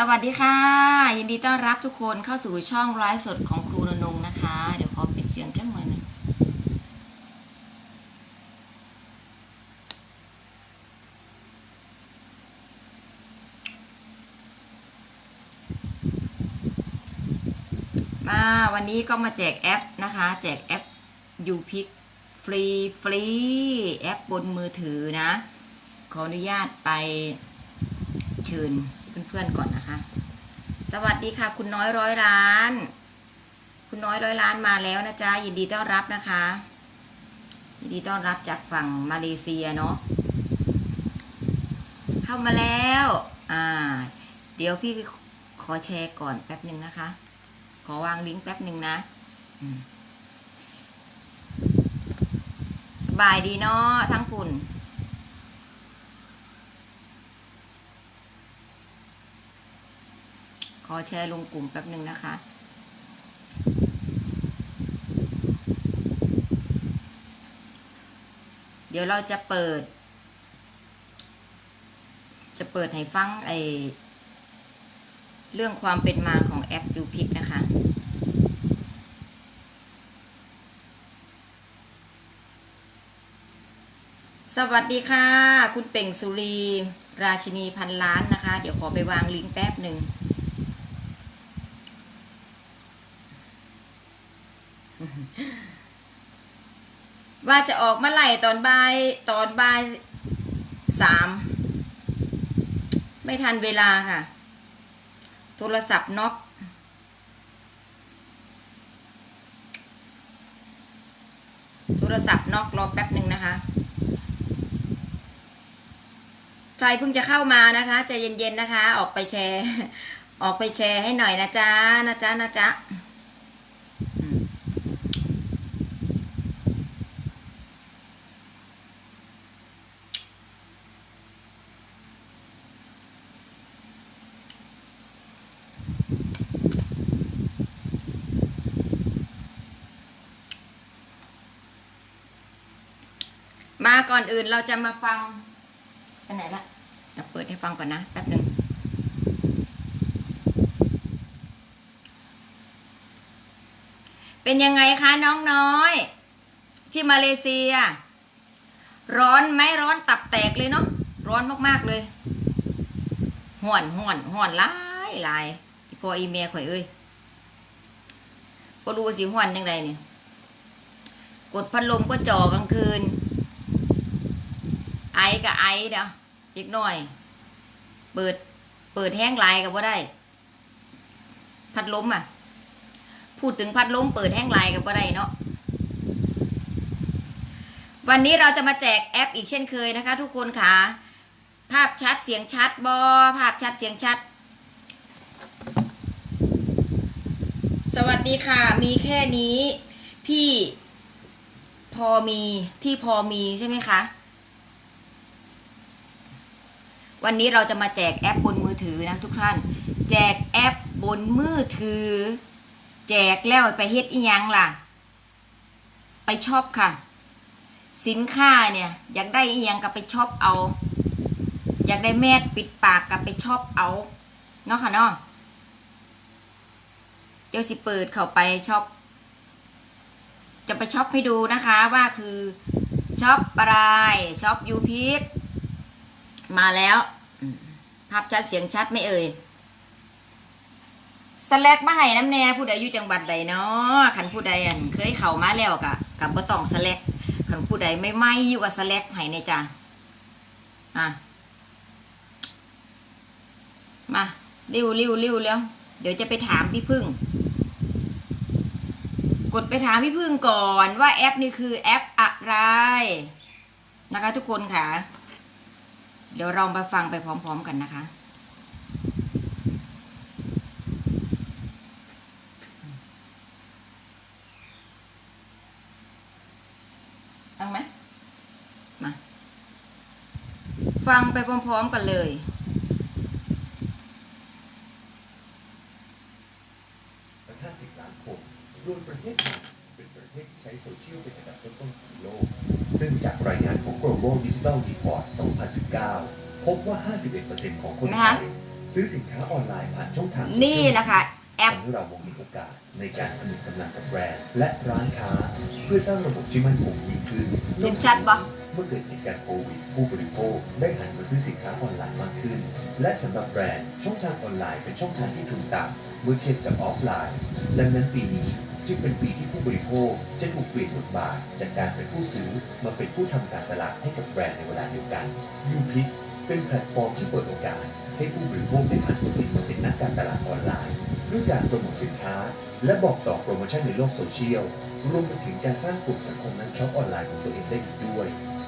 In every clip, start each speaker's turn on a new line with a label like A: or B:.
A: สวัสดีค่ะ ยินดีต้อนรับทุกคนเข้าสู่ช่องไลฟ์สดของครูนนงนะคะ เดี๋ยวขอปิดเสียงจังหน่อยหนึงมาวันนี้ก็มาแจกแอปนะคะ แจกแอป u p i c ฟรีฟรีแอปบนมือถือนะ ขออนุญาตไปเชิญ พื่อนก่อนนะคะ สวัสดีค่ะ คุณน้อยร้อยล้าน คุณน้อยร้อยล้านมาแล้วนะจ๊ะยินดีต้อนรับนะคะ ยินดีต้อนรับจากฝั่งมาเลเซียเนาะเข้ามาแล้ว อ่า เดี๋ยวพี่ขอแชร์ก่อนแป๊บหนึ่งนะคะ ขอวางลิงก์แป๊บหนึ่งนะสบายดีเนาะทั้งคุณ ขอแชร์ลงกลุ่มแป๊บหนึ่งนะคะเดี๋ยวเราจะเปิด จะเปิดให้ฟังไอเรื่องความเป็นมาของแอปดูพิกนะคะ สวัสดีค่ะ คุณเป่งสุรี ราชินีพันล้านนะคะ เดี๋ยวขอไปวางลิงก์แป๊บหนึ่ง ว่าจะออกมาไหลตอนบ่ายตอนบ่ายสามไม่ทันเวลาค่ะ โทรศัพท์น็อกโทรศัพท์น็อกรอแป๊บหนึ่งนะคะ ใครเพิ่งจะเข้ามานะคะใจเย็นๆนะคะ ออกไปแชร์ ออกไปแชร์ให้หน่อยนะจ๊ะนะจ๊ะนะจ๊ะ มาก่อนอื่นเราจะมาฟังไปไหนละเดี๋ยวเปิดให้ฟังก่อนนะแป๊บหนึ่งเป็นยังไงคะน้องน้อย ที่มาเลเซีย ร้อนไหมร้อนตับแตกเลยเนาะร้อนมากๆเลยห่อนห่อนห่อนหลายหลายพออีเมียข่อยเอ้ยก็รู้สิห่อนยังไงเนี่ยกดพัดลมก็จ่อกลางคืน ไอกับไอเด้ออีกหน่อย เปิด เปิดแห้งลายกับว่าได้ พัดล้มอะ พูดถึงพัดล้มเปิดแห้งลายกับว่าได้เนาะวันนี้เราจะมาแจกแอปอีกเช่นเคยนะคะ ทุกคนค่ะ ภาพชัดเสียงชัดบอภาพชัดเสียงชัด สวัสดีค่ะ มีแค่นี้ พี่พอมีที่พอมีใช่ไหมคะ วันนี้เราจะมาแจกแอปบนมือถือนะทุกท่าน แจกแอปบนมือถือ แจกแล้วไปเฮ็ดอีหยังล่ะ ไปชอปค่ะ สินค้าเนี่ยอยากได้อีหยังก็ไปชอปเอา อยากได้แมสปิดปากก็ไปชอปเอาเนาะค่ะเนาะเดี๋ยวสิเปิดเข้าไปชอปจะไปช็อปให้ดูนะคะว่าคือช็อปอะไรช็อปยูพิกมาแล้ว ภาพชัดเสียงชัดไหม่เอ่ยสแลกมาให้น้ำแน่ผู้ใดอยู่จังหวัดใดเนาะขันผู้ใดอันเคยเข้ามาแล้วกะกับบ่ต้องสแลกขันผู้ใดไม่ไม่อยู่กับสแลกให้ในจ้ะอะมาริ้วริ้วริ้วแล้ว เดี๋ยวจะไปถามพี่พึ่ง กดไปถามพี่พึ่งก่อนว่าแอปนี้คือแอปอะไรนะคะทุกคนค่ะ เดี๋ยวเราไปฟังไปพร้อมๆกันนะคะฟังไหมมา ฟังไปพร้อมๆกันเลย
B: 50ล้านคนรวมประเทศไทย เป็นประเทศที่ใช้โซเชียลเป็นอันดับต้นๆของโลก ซึ่งจากรายงานของ Global Digital Report 2019 พบว่า 51%ของคนไทยซื้อสินค้าออนไลน์ผ่านช่องทางโซเชียล
A: นี่แหละค่ะแอป
B: ทำให้เรามองเห็นโอกาสในการผนึกกำลังกับแบรนด์และร้านค้า เพื่อสร้างระบบที่มั่นคงยิ่งขึ้น
A: เห็นชัดปะ
B: เมื่อเกิดเหตุการณ์โควิดผู้บริโภคได้หันมาซื้อสินค้าออนไลน์มากขึ้น และสำหรับแบรนด์ช่องทางออนไลน์เป็นช่องทางที่ทุนต่ำเมื่อเทียบกับออฟไลน์ ดังนั้นปีนี้ จึงเป็นปีที่ผู้บริโภคจะถูกเปลี่ยนบทบาทจากการเป็นผู้ซื้อมาเป็นผู้ทำการตลาดให้กับแบรนด์ในเวลาเดียวกันยูพิกเป็นแพลตฟอร์มที่เปิดโอกาสให้ผู้บริโภคได้ผ่านตัวเองมาเป็นนักการตลาดออนไลน์ด้วยการโปรโมทสินค้า และบอกต่อโปรโมชั่นในโลกโซเชียลรวมไปถึงการสร้างกลุ่มสังคมนักช็อปออนไลน์ของตัวเองได้อีกด้วย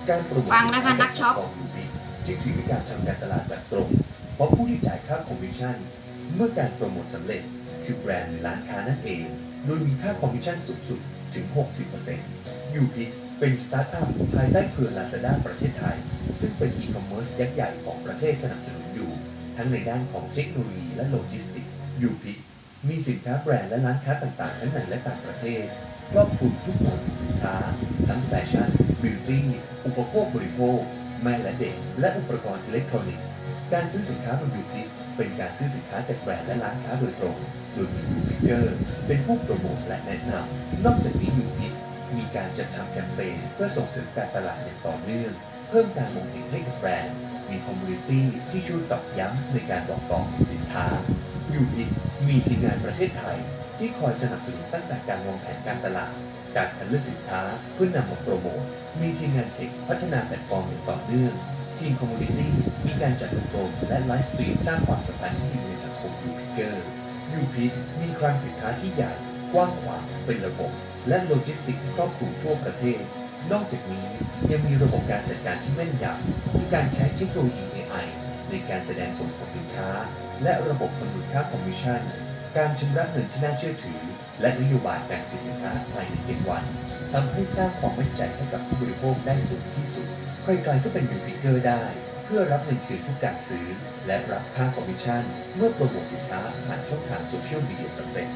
B: การโปรโมท
A: ฟังนะคะนักช็อป
B: ของยูบิจึงถือเป็นการทำการตลาดแบบตรง เพราะผู้ที่จ่ายค่าคอมมิชชั่น เมื่อการโปรโมทสำเร็จคือแบรนด์หรือร้านค้านั่นเอง โดยมีค่าคอมมิชชั่นสูงสุดถึง 60%ยูพิเป็นสตาร์ทอัพภายใต้เครือ Lazada ประเทศไทย ซึ่งเป็นอีคอมเมิร์ซยักษ์ใหญ่ของประเทศสนับสนุนอยู่ ทั้งในด้านของเทคโนโลยีและโลจิสติกส์ยูพิมีสินค้าแบรนด์และร้านค้าต่างๆ ทั้งในและต่างประเทศครอบคลุมทุกหมวดสินค้า ทั้งแฟชั่นบิวตี้อุปโภคบริโภคแม่และเด็ก และอุปกรณ์อิเล็กทรอนิกส์ การซื้อสินค้าบนยูพิ เป็นการซื้อสินค้าจากแบรนด์และร้านค้าโดยตรง โดยมียูพิเกอร์เป็นผู้โปรโมทและแนะนำนอกจากนี้ยูพิมีการจัดทำแคมเปญเพื่อส่งเสริมการตลาดอย่างต่อเนื่อง เพิ่มการมองเห็นให้กับแบรนด์ มีคอมมูนิตี้ที่ช่วยตอกย้ำในการบอกต่อสินค้ายูพิมีทีมงานประเทศไทย ที่คอยสนับสนุนตั้งแต่การวางแผนการตลาดการคัดเลือกสินค้าเพื่อนำมาโปรโมท มีทีมงานเทคพัฒนาแพลตฟอร์มอย่างต่อเนื่อง ทีมคอมมูนิตี้มีการจัดอบรมและไลฟ์สตรีมสร้างความสัมพันธ์ที่ดีในสังคมยูพิเกอร์ยูพิมีคลังสินค้าที่ใหญ่กว้างขวางเป็นระบบ และโลจิสติกส์ครอบคลุมทั่วประเทศ นอกจากนี้ยังมีระบบการจัดการที่แม่นยำมีการใช้เทคโนโลยี AI ในการแสดงผลของสินค้า และระบบกำหนดค่าคอมมิชชั่น การชำระเงินที่น่าเชื่อถือ และนโยบายการผลิตสินค้าภายใน 7 วันทำให้สร้างความมั่นใจให้กับผู้บริโภคได้สูงที่สุด รๆก็เป็นยูพิเกอร์ได้ เพื่อรับเงินคืนทุกการซื้อ และรับค่าคอมมิชชั่น เมื่อโปรโมทสินค้าผ่านช่องทางโซเชียลมีเดียสำเร็จ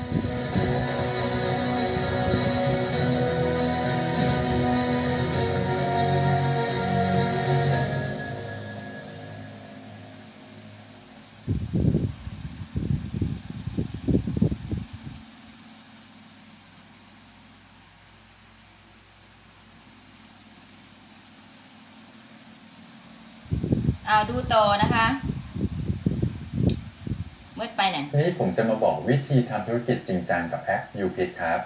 A: น
C: วันนี้ผมจะมาบอกวิธีทำธุรกิจจริงจังกับแอป u p i c ครับ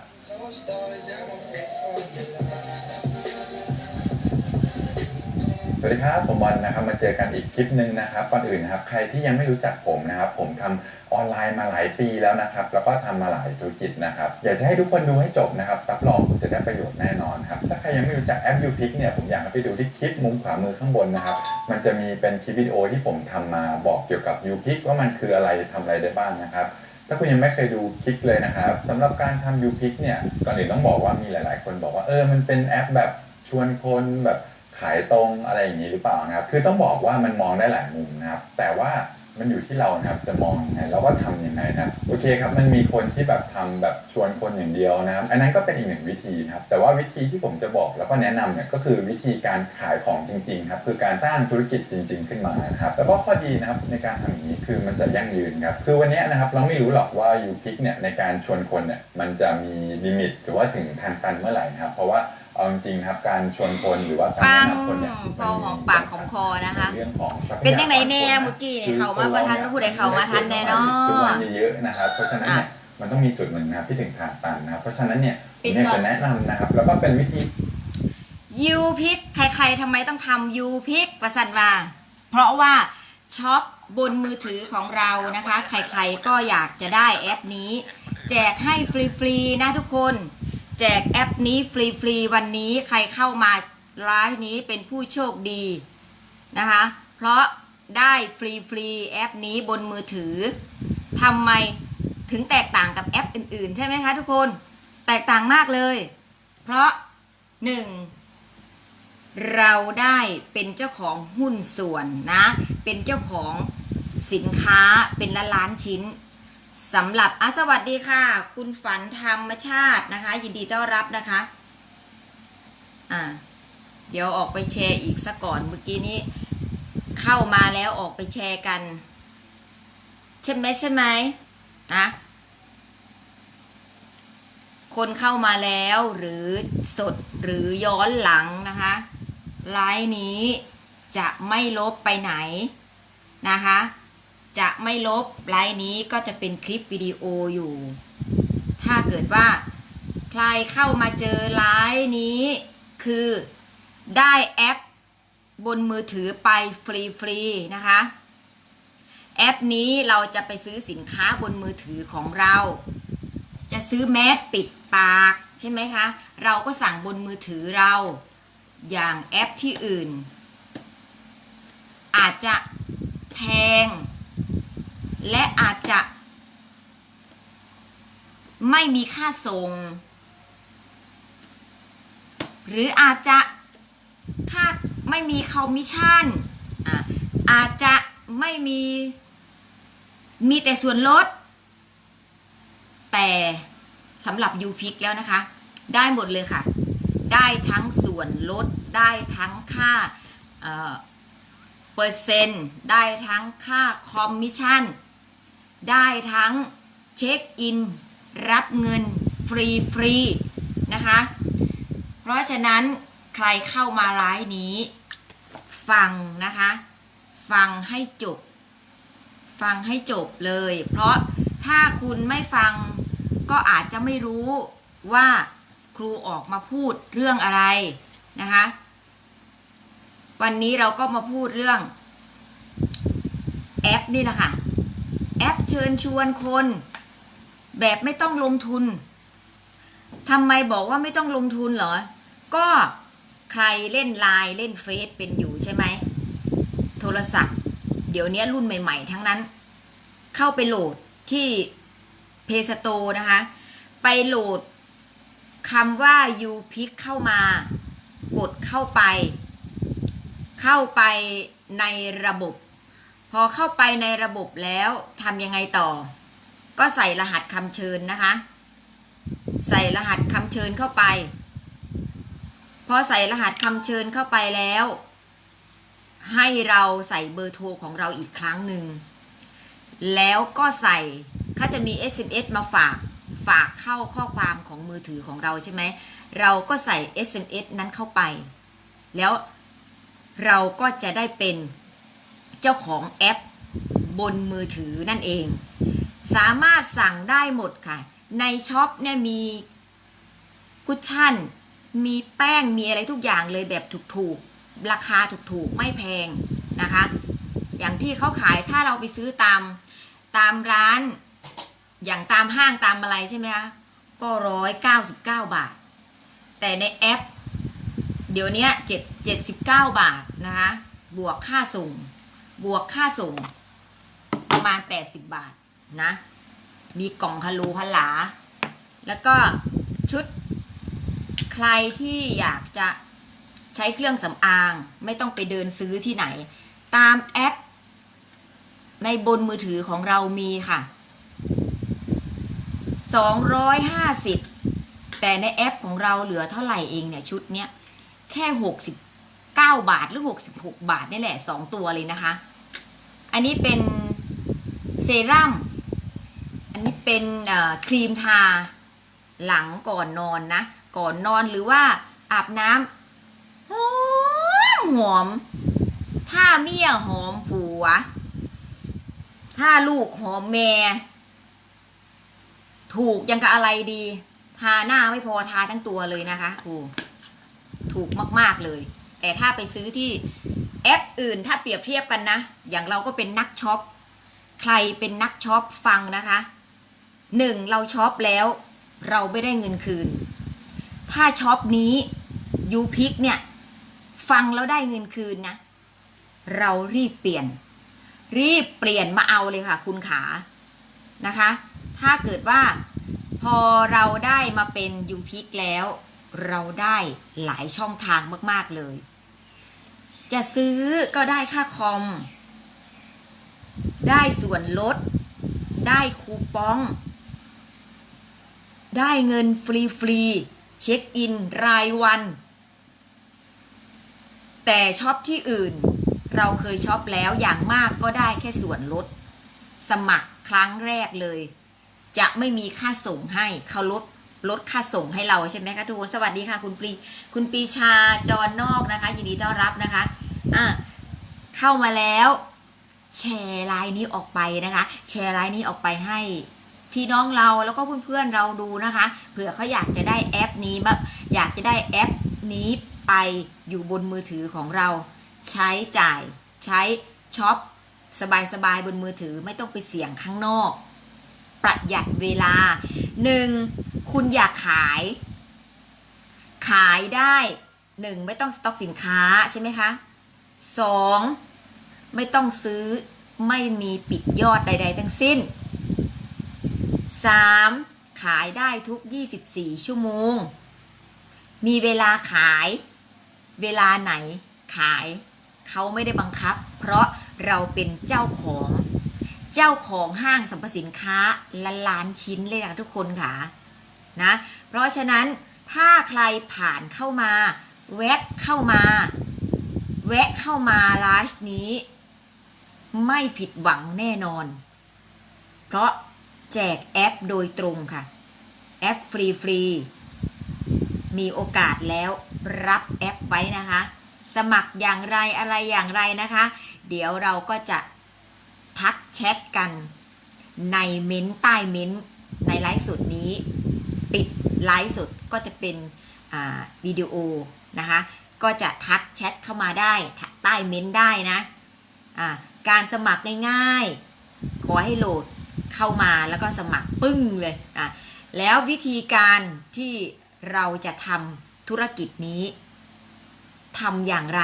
C: สวัสดีครับผมบอลนะครับมาเจอกันอีกคลิปหนึ่งนะครับก่อนอื่นนะครับใครที่ยังไม่รู้จักผมนะครับ ผมทำออนไลน์มาหลายปีแล้วนะครับ แล้วก็ทำมาหลายธุรกิจนะครับ อยากจะให้ทุกคนดูให้จบนะครับรับรองคุณจะได้ประโยชน์แน่นอนครับถ้าใครยังไม่รู้จักแอป u p i c เนี่ยผมอยากให้ไปดูที่คลิปมุมขวามือข้างบนนะครับ มันจะมีเป็นคลิปวิดีโอที่ผมทำมาบอกเกี่ยวกับ u p i c ว่ามันคืออะไรทำอะไรได้บ้างนะครับถ้าคุณยังไม่เคยดูคลิกเลยนะครับสำหรับการทำ u p i c เนี่ยก่อนอื่นต้องบอกว่ามีหลาย ๆ คนบอกว่าเออมันเป็นแอปแบบชวนคนแบบ ขายตรงอะไรอย่างนี้หรือเปล่านะครับ คือต้องบอกว่ามันมองได้หลายมุมนะครับ แต่ว่ามันอยู่ที่เรานะครับจะมองยังไงแล้วก็ทำยังไงนะครับโอเคครับมันมีคนที่แบบทำแบบชวนคนอย่างเดียวนะครับอันนั้นก็เป็นอีกหนึ่งวิธีนะครับ แต่ว่าวิธีที่ผมจะบอกแล้วก็แนะนำเนี่ยก็คือวิธีการขายของจริงๆครับคือการสร้างธุรกิจจริง ๆ ขึ้นมานะครับแล้วก็ข้อดีนะครับในการทำอย่างนี้คือมันจะยั่งยืนครับคือวันนี้นะครับเราไม่รู้หรอกว่า u p i c เนี่ยในการชวนคนเนี่ยมันจะมีลิมิตหรือว่าถึงทางตันเมื่อไหร่นะครับเพราะว่า เอาจริงๆนะครับการชวนคนหรือว่าการ
A: ฟัง
C: แนะนำคนเนี่ย
A: พอหอมปากหอมคอนะคะ
C: เรื่องของทรัพยากร
A: เป็นยังไงแน่เมื่อกี้เนี่ยเขามาประทันผู้ใดเขามาทันแน่เนาะ
C: ทุกวันเยอะๆนะครับเพราะฉะนั้นเนี่ยมันต้องมีจุดหนึ่งนะครับที่ถึงทางตันนะครับเพราะฉะนั้นเนี่ยผมอยากจะแนะนำนะครับ แล้วก็เป็นวิธี
A: ยูพิกใครๆทำไมต้องทำยูพิกประสันว่า เพราะว่าช็อปบนมือถือของเรานะคะ ใครๆก็อยากจะได้แอปนี้ แจกให้ฟรีๆนะทุกคน แจกแอปนี้ฟรีๆวันนี้ใครเข้ามาไลฟ์นี้เป็นผู้โชคดีนะคะ เพราะได้ฟรีๆแอปนี้บนมือถือทำไมถึงแตกต่างกับแอปอื่นๆ ใช่ไหมคะทุกคน แตกต่างมากเลย เพราะหนึ่งเราได้เป็นเจ้าของหุ้นส่วนนะ เป็นเจ้าของสินค้าเป็นล้านล้านชิ้น สำหรับอะสวัสดีค่ะ คุณฝันธรรมชาตินะคะ ยินดีต้อนรับนะคะอ่าเดี๋ยวออกไปแชร์อีกซะก่อนเมื่อกี้นี้เข้ามาแล้วออกไปแชร์กันใช่ไหมใช่ไหมนะคนเข้ามาแล้วหรือสดหรือย้อนหลังนะคะไลน์นี้จะไม่ลบไปไหนนะคะ จะไม่ลบไลน์นี้ก็จะเป็นคลิปวิดีโออยู่ ถ้าเกิดว่า ใครเข้ามาเจอไลน์นี้ คือได้แอปบนมือถือไปฟรีๆนะคะ แอปนี้เราจะไปซื้อสินค้าบนมือถือของเรา จะซื้อแมสปิดปากใช่ไหมคะ เราก็สั่งบนมือถือเรา อย่างแอปที่อื่น อาจจะแพง และอาจจะไม่มีค่าส่ง หรืออาจจะค่าไม่มีคอมมิชชั่นอาจจะไม่มีมีแต่ส่วนลด แต่สำหรับยูพิกแล้วนะคะ ได้หมดเลยค่ะ ได้ทั้งส่วนลด ได้ทั้งค่าเปอร์เซ็นต์ ได้ทั้งค่าคอมมิชชั่น ได้ทั้งเช็คอิน รับเงินฟรีฟรีๆนะคะ เพราะฉะนั้นใครเข้ามาร้ายนี้ ฟังนะคะ ฟังให้จบ ฟังให้จบเลย เพราะถ้าคุณไม่ฟังก็อาจจะไม่รู้ว่าครูออกมาพูดเรื่องอะไรนะคะ วันนี้เราก็มาพูดเรื่องแอปนี่แหละค่ะ แอปเชิญชวนคน แบบไม่ต้องลงทุนทำไมบอกว่าไม่ต้องลงทุนเหรอ ก็ใครเล่นไลน์เล่นเฟซเป็นอยู่ใช่ไหม โทรศัพท์ เดี๋ยวนี้รุ่นใหม่ๆ ทั้งนั้น เข้าไปโหลดที่เพสโตนะคะ ไปโหลดคำว่า u p i c เข้ามากดเข้าไป เข้าไปในระบบ อเข้าไปในระบบแล้วทำยังไงต่อ ก็ใส่รหัสคำเชิญนะคะ ใส่รหัสคำเชิญเข้าไป พอใส่รหัสคำเชิญเข้าไปแล้ว ให้เราใส่เบอร์โทรของเราอีกครั้งหนึ่ง แล้วก็ใส่เขาจะมี SMS มาฝากฝากเข้าข้อความของมือถือของเราใช่ไหม เราก็ใส่ SMS นั้นเข้าไป แล้วเราก็จะได้เป็น จ้าของแอปบนมือถือนั่นเอง สามารถสั่งได้หมดค่ะ ในช็อปเนี่ยมีกุชชั่น มีแป้งมีอะไรทุกอย่างเลยแบบถูกๆ ราคาถูกๆ ไม่แพงนะคะ อย่างที่เขาขายถ้าเราไปซื้อตามตามร้าน อย่างตามห้างตามอะไรใช่ไหมคะก็ร้อยเก้าสิบเก้าบาท แต่ในแอป เดี๋ยวนี้เจ็ดเจ็ดสิบเก้าบาทนะคะ บวกค่าส่ง บวกค่าส่ง ประมาณแปดสิบาทนะ มีกล่องฮัลโหลฮัลหลา แล้วก็ชุดใครที่อยากจะใช้เครื่องสำอาง ไม่ต้องไปเดินซื้อที่ไหน ตามแอป ในบนมือถือของเรามีค่ะ 250 แต่ในแอปของเราเหลือเท่าไหร่เองเนี่ย ชุดเนี้ย แค่ 69 บาทหรือ 66 บาทนี่แหละ 2 ตัวเลยนะคะ อันนี้เป็นเซรั่ม อันนี้เป็นครีมทาหลังก่อนนอนนะ ก่อนนอนหรือว่าอาบน้ำหอมหอม ถ้าเมียหอมผัว ถ้าลูกหอมแม่ถูกยังกับอะไรดี ทาหน้าไม่พอทาทั้งตัวเลยนะคะครูถูกมาก ๆ เลย แต่ถ้าไปซื้อที่แอปอื่นถ้าเปรียบเทียบกันนะ อย่างเราก็เป็นนักช็อป ใครเป็นนักช็อปฟังนะคะหนึ่งเราช็อปแล้วเราไม่ได้เงินคืน ถ้าช็อปนี้ยูพิกเนี่ยฟังแล้วได้เงินคืนนะ เรารีบเปลี่ยน รีบเปลี่ยนมาเอาเลยค่ะคุณขานะคะ ถ้าเกิดว่าพอเราได้มาเป็นยูพิกแล้ว เราได้หลายช่องทางมาก ๆ เลย จะซื้อก็ได้ค่าคอม ได้ส่วนลด ได้คูปอง ได้เงินฟรีฟรีๆเช็คอินรายวัน แต่ช็อปที่อื่น เราเคยช็อปแล้วอย่างมากก็ได้แค่ส่วนลด สมัครครั้งแรกเลย จะไม่มีค่าส่งให้เขาลด ลดค่าส่งให้เราใช่ไหมคะทุกคนสวัสดีค่ะคุณปรีคุณปรีชาจรนอกนะคะ ยินดีต้อนรับนะคะอะเข้ามาแล้วแชร์ไลน์นี้ออกไปนะคะ แชร์ไลน์นี้ออกไปให้พี่น้องเราแล้วก็เพื่อนๆเราดูนะคะเผื่อเขาอยากจะได้แอปนี้แบบอยากจะได้แอปนี้ไปอยู่บนมือถือของเรา ใช้จ่ายใช้ช็อปสบายๆบนมือถือไม่ต้องไปเสี่ยงข้างนอก ประหยัดเวลาหนึ่งคุณอยากขาย ขายได้หนึ่งไม่ต้องสต็อกสินค้าใช่ไหมคะสองไม่ต้องซื้อไม่มีปิดยอดใด ๆ ทั้งสิ้นสามขายได้ทุก 24 ชั่วโมง มีเวลาขายเวลาไหนขายเขาไม่ได้บังคับ เพราะเราเป็นเจ้าของ เจ้าของห้างสรรพสินค้าละล้านชิ้นเลยค่ะทุกคนค่ะนะเพราะฉะนั้นถ้าใครผ่านเข้ามา แวะเข้ามา แวะเข้ามาร้านนี้ ไม่ผิดหวังแน่นอน เพราะแจกแอปโดยตรงค่ะ แอปฟรีฟรีมีโอกาสแล้วรับแอปไว้นะคะ สมัครอย่างไรอะไรอย่างไรนะคะ เดี๋ยวเราก็จะ ทักแชทกัน ในเม้นต์ใต้เม้นต์ในไลฟ์สดนี้ ปิดไลฟ์สดก็จะเป็นวิดีโอนะคะ ก็จะทักแชทเข้ามาได้ใต้เม้นต์ได้นะอ่าการสมัครง่ายๆ ขอให้โหลดเข้ามาแล้วก็สมัครปึ้งเลยอะแล้ววิธีการที่เราจะทำธุรกิจนี้ทำอย่างไร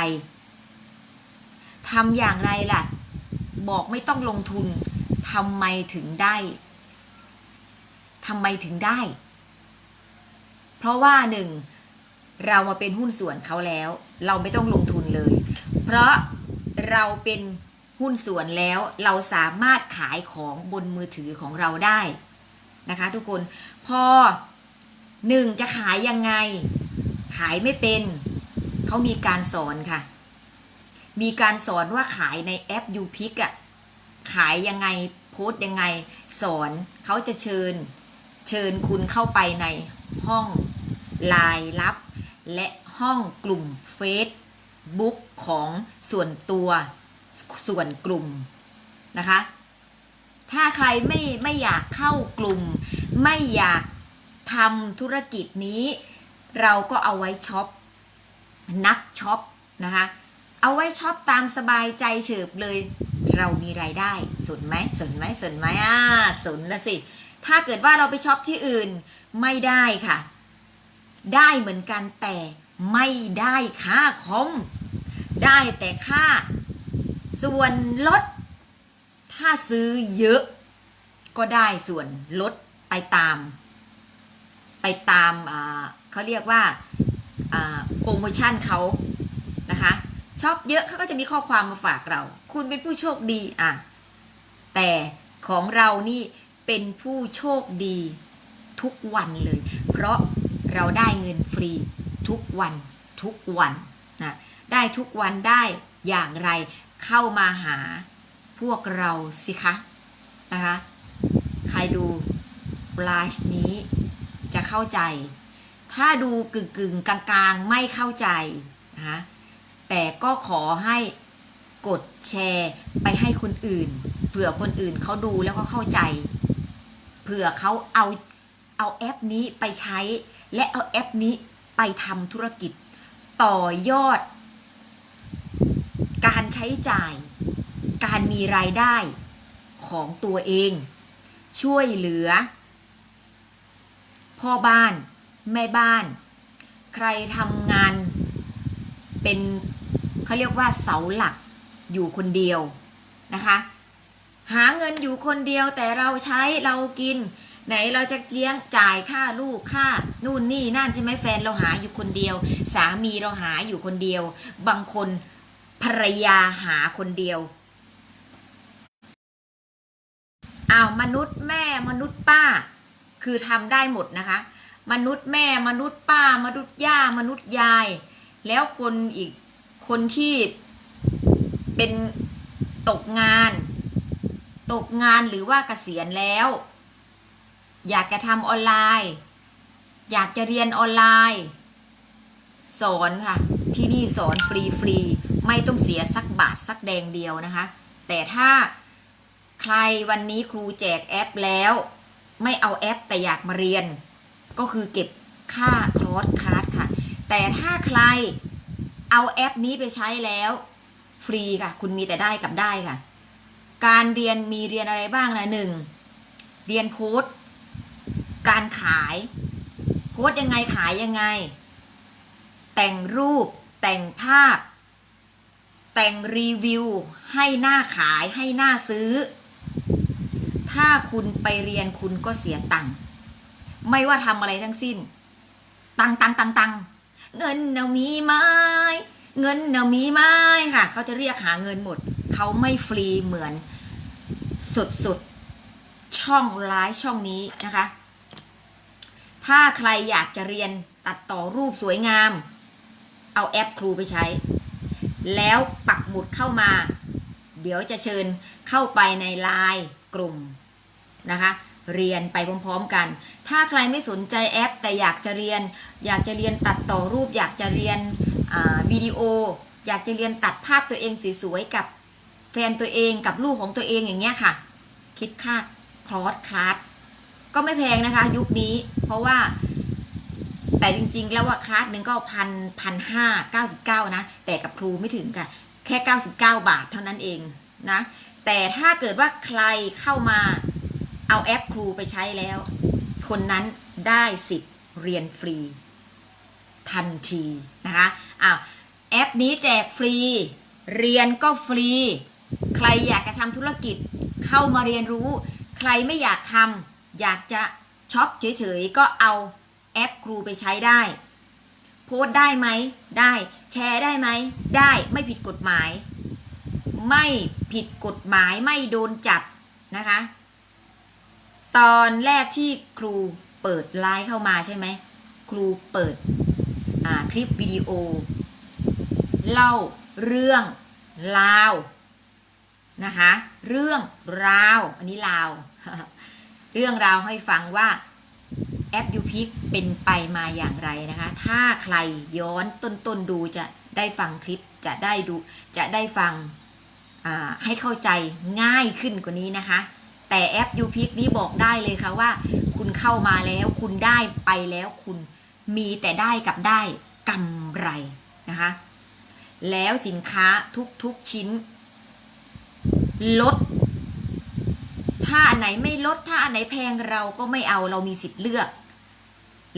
A: ทำอย่างไรล่ะ บอกไม่ต้องลงทุนทำไมถึงได้ทำไมถึงได้ เพราะว่าหนึ่งเรามาเป็นหุ้นส่วนเขาแล้ว เราไม่ต้องลงทุนเลย เพราะเราเป็นหุ้นส่วนแล้วเราสามารถขายของบนมือถือของเราได้นะคะ ทุกคนพอหนึ่งจะขายยังไง ขายไม่เป็น เขามีการสอนค่ะ มีการสอนว่าขายในแอป u p i c อะขายยังไงโพสต์ยังไงสอนเขาจะเชิญ เชิญคุณเข้าไปในห้องไลน์ลับ และห้องกลุ่มเฟซบุ๊กของส่วนตัวส่วนกลุ่มนะคะ ถ้าใครไม่ไม่อยากเข้ากลุ่ม ไม่อยากทำธุรกิจนี้ เราก็เอาไว้ช็อปนักช็อปนะคะ เอาไว้ช็อปตามสบายใจเฉิบเลย เรามีรายได้สนไหมสนไหมสนไหมอ่าสนละสิ ถ้าเกิดว่าเราไปช็อปที่อื่นไม่ได้ค่ะ ได้เหมือนกันแต่ไม่ได้ค่าคอม ได้แต่ค่า ส่วนลด ถ้าซื้อเยอะ ก็ได้ส่วนลดไปตาม ไปตามอ่าเขาเรียกว่าโปรโมชั่นเขานะคะ ชอบเยอะเขาก็จะมีข้อความมาฝากเรา คุณเป็นผู้โชคดีอะ แต่ของเรานี่เป็นผู้โชคดีทุกวันเลย เพราะเราได้เงินฟรีทุกวันทุกวันนะได้ทุกวันได้อย่างไรเข้ามาหาพวกเราสิคะนะคะใครดูไลฟ์นี้จะเข้าใจ ถ้าดูกึ่งกึ่งๆกลางๆ ไม่เข้าใจนะคะ แต่ก็ขอให้กดแชร์ไปให้คนอื่น เผื่อคนอื่นเขาดูแล้วก็เข้าใจ เผื่อเขาเอาเอาแอปนี้ไปใช้ และเอาแอปนี้ไปทำธุรกิจ ต่อยอด การใช้จ่าย การมีรายได้ของตัวเอง ช่วยเหลือ พ่อบ้าน แม่บ้าน ใครทำงานเป็น เขาเรียกว่าเสาหลักอยู่คนเดียวนะคะ หาเงินอยู่คนเดียวแต่เราใช้เรากิน ไหนเราจะเลี้ยงจ่ายค่าลูกค่านู่นนี่นั่นใช่ไหมแฟนเราหาอยู่คนเดียว สามีเราหาอยู่คนเดียว บางคนภรรยาหาคนเดียวอ้าวมนุษย์แม่มนุษย์ป้า คือทำได้หมดนะคะ มนุษย์แม่มนุษย์ป้า มนุษย์ย่ามนุษย์ยาย แล้วคนอีก คนที่เป็นตกงาน ตกงานหรือว่าเกษียณแล้ว อยากจะทำออนไลน์ อยากจะเรียนออนไลน์ สอนค่ะ ที่นี่สอนฟรีฟรีไม่ต้องเสียสักบาทสักแดงเดียวนะคะ แต่ถ้าใครวันนี้ครูแจกแอปแล้ว ไม่เอาแอปแต่อยากมาเรียน ก็คือเก็บค่าคอร์สคลาสค่ะ แต่ถ้าใคร เอาแอปนี้ไปใช้แล้ว ฟรีค่ะ คุณมีแต่ได้กับได้ค่ะ การเรียนมีเรียนอะไรบ้างนะหนึ่งเรียนโพสการขายโพสยังไงขายยังไง แต่งรูป แต่งภาพ แต่งรีวิว ให้หน้าขายให้หน้าซื้อ ถ้าคุณไปเรียนคุณก็เสียตังค์ไม่ว่าทำอะไรทั้งสิ้น ตังตังตังตัง เงินเนามีไหมเงินเนามีไหมค่ะ เขาจะเรียกหาเงินหมด เขาไม่ฟรีเหมือนสุดสุดๆช่องไลฟ์ช่องนี้นะคะ ถ้าใครอยากจะเรียนตัดต่อรูปสวยงาม เอาแอปครูไปใช้ แล้วปักหมุดเข้ามา เดี๋ยวจะเชิญเข้าไปในไลน์กลุ่มนะคะ เรียนไปพร้อมๆกัน ถ้าใครไม่สนใจแอป แต่อยากจะเรียน อยากจะเรียนตัดต่อรูป อยากจะเรียนวิดีโอ อยากจะเรียนตัดภาพตัวเองสวยๆกับแฟนตัวเองกับลูกของตัวเองอย่างเงี้ยค่ะ คิดค่าคลอสคลาสก็ไม่แพงนะคะ ยุคนี้ เพราะว่า แต่จริงๆ แล้วว่าคลาสหนึ่งก็พันพันห้าเก้าสิบเก้านะ แต่กับครูไม่ถึงค่ะ แค่เก้าสิบเก้าบาทเท่านั้นเองนะ แต่ถ้าเกิดว่าใครเข้ามา เอาแอปครูไปใช้แล้ว คนนั้นได้สิทธิ์เรียนฟรี ทันทีนะคะอ้าวแอปนี้แจกฟรี เรียนก็ฟรี ใครอยากจะทำธุรกิจเข้ามาเรียนรู้ ใครไม่อยากทำอยากจะช็อปเฉยๆ ก็เอาแอปครูไปใช้ได้ โพสได้ไหมได้ แชร์ได้ไหมได้ไม่ผิดกฎหมาย ไม่ผิดกฎหมายไม่โดนจับนะคะ ตอนแรกที่ครูเปิดไลฟ์เข้ามาใช่ไหม ครูเปิดคลิปวิดีโอ เล่าเรื่องราวนะคะ เรื่องราว อันนี้ราว เรื่องราวให้ฟังว่าแอปยูพิกเป็นไปมาอย่างไรนะคะ ถ้าใครย้อนต้นๆดูจะได้ฟังคลิปจะได้ดูจะได้ฟังให้เข้าใจง่ายขึ้นกว่านี้นะคะ แต่แอปยูพิกนี้บอกได้เลยค่ะว่า คุณเข้ามาแล้ว คุณได้ไปแล้วคุณมีแต่ได้กับได้กำไรนะคะ แล้วสินค้าทุกๆชิ้น ลด ถ้าอันไหนไม่ลดถ้าอันไหนแพงเราก็ไม่เอาเรามีสิทธิ์เลือก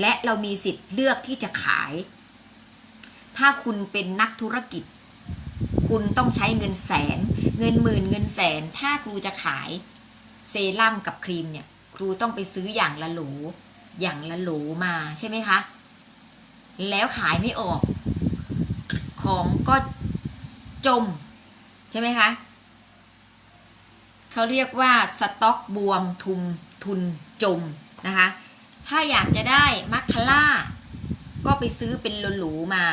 A: และเรามีสิทธิ์เลือกที่จะขาย ถ้าคุณเป็นนักธุรกิจ คุณต้องใช้เงินแสน เงินหมื่นเงินแสน ถ้าครูจะขาย เซรั่มกับครีมเนี่ย ครูต้องไปซื้ออย่างละโหล อย่างละโหลมาใช่ไหมคะ แล้วขายไม่ออก ของก็จม ใช่ไหมคะเขาเรียกว่าสต็อกบวมทุมทุนจมนะคะ ถ้าอยากจะได้มัคคาร่าก็ไปซื้อเป็นโหลมา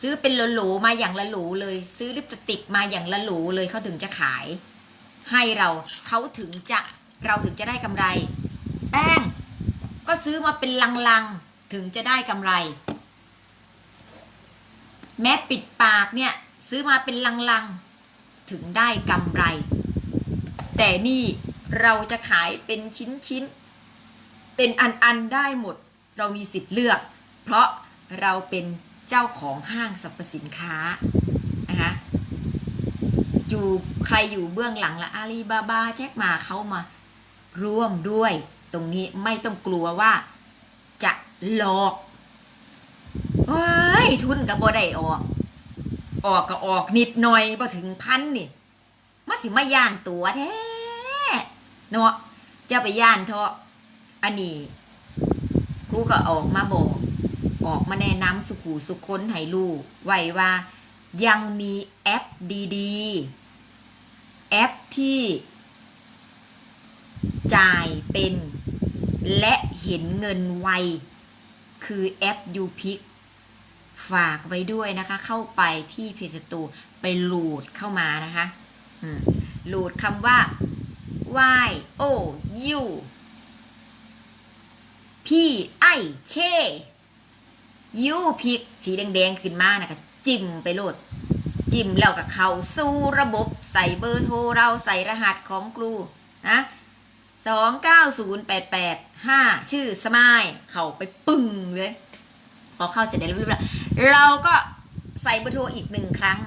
A: ซื้อเป็นโหลมาอย่างละโหลเลย ซื้อลิปสติกมาอย่างละโหลเลยเขาถึงจะขาย ให้เราเขาถึงจะเราถึงจะได้กำไร แป้งก็ซื้อมาเป็นลังๆถึงจะได้กำไร แมสปิดปากเนี่ยซื้อมาเป็นลังๆถึงได้กำไร แต่นี่เราจะขายเป็นชิ้นๆเป็นอันๆได้หมด เรามีสิทธิ์เลือก เพราะเราเป็นเจ้าของห้างสรรพสินค้านะคะ อยู่ใครอยู่เบื้องหลังละอาลีบาบาแจ็คมาเขามาร่วมด้วย ตรงนี้ไม่ต้องกลัวว่าจะหลอกเฮ้ยทุนกับบ่ได้ออก ออกก็ออกนิดหน่อยบ่ถึงพันนี่มาสิมาย่านตัวแท้เนาะจะไปย่านเถอะอันนี้ครูก็ออกมาบอก ออกมาแนะนำสุขูสุขคนให้ลูกไว้ว่า ยังมีแอปดีๆ แอปที่จ่ายเป็น และเห็นเงินไว คือแอป u p i c ฝากไว้ด้วยนะคะ เข้าไปที่เพจตูไปโหลดเข้ามานะคะโหลดคำว่า y o u p i k ยูพิกสีแดงๆ ขึ้นมานะก็ จิ้มไปโหลด จิ้มแล้วก็เข้าสู่ระบบใส่เบอร์โทรเราใส่รหัสของครูนะสองเก้าศูนย์แปดแปดห้าชื่อสมายเข้าไปปึ้งเลยพอเข้าเสร็จแล้วเรียบร้อยเราก็ใส่เบอร์โทรอีกหนึ่งครั้ง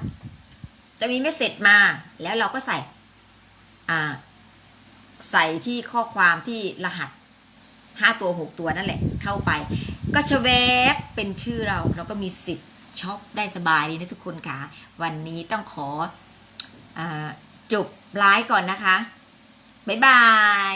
A: จะมีเมสเซจมาแล้วเราก็ใส่อ่าใส่ที่ข้อความที่รหัสห้าตัวหกตัวนั่นแหละเข้าไป ก็ชะแวบเป็นชื่อเราเราก็มีสิทธิ์ ช็อปได้สบายดีนะทุกคนค่ะ วันนี้ต้องขออจบไลฟ์ก่อนนะคะ บ๊ายบาย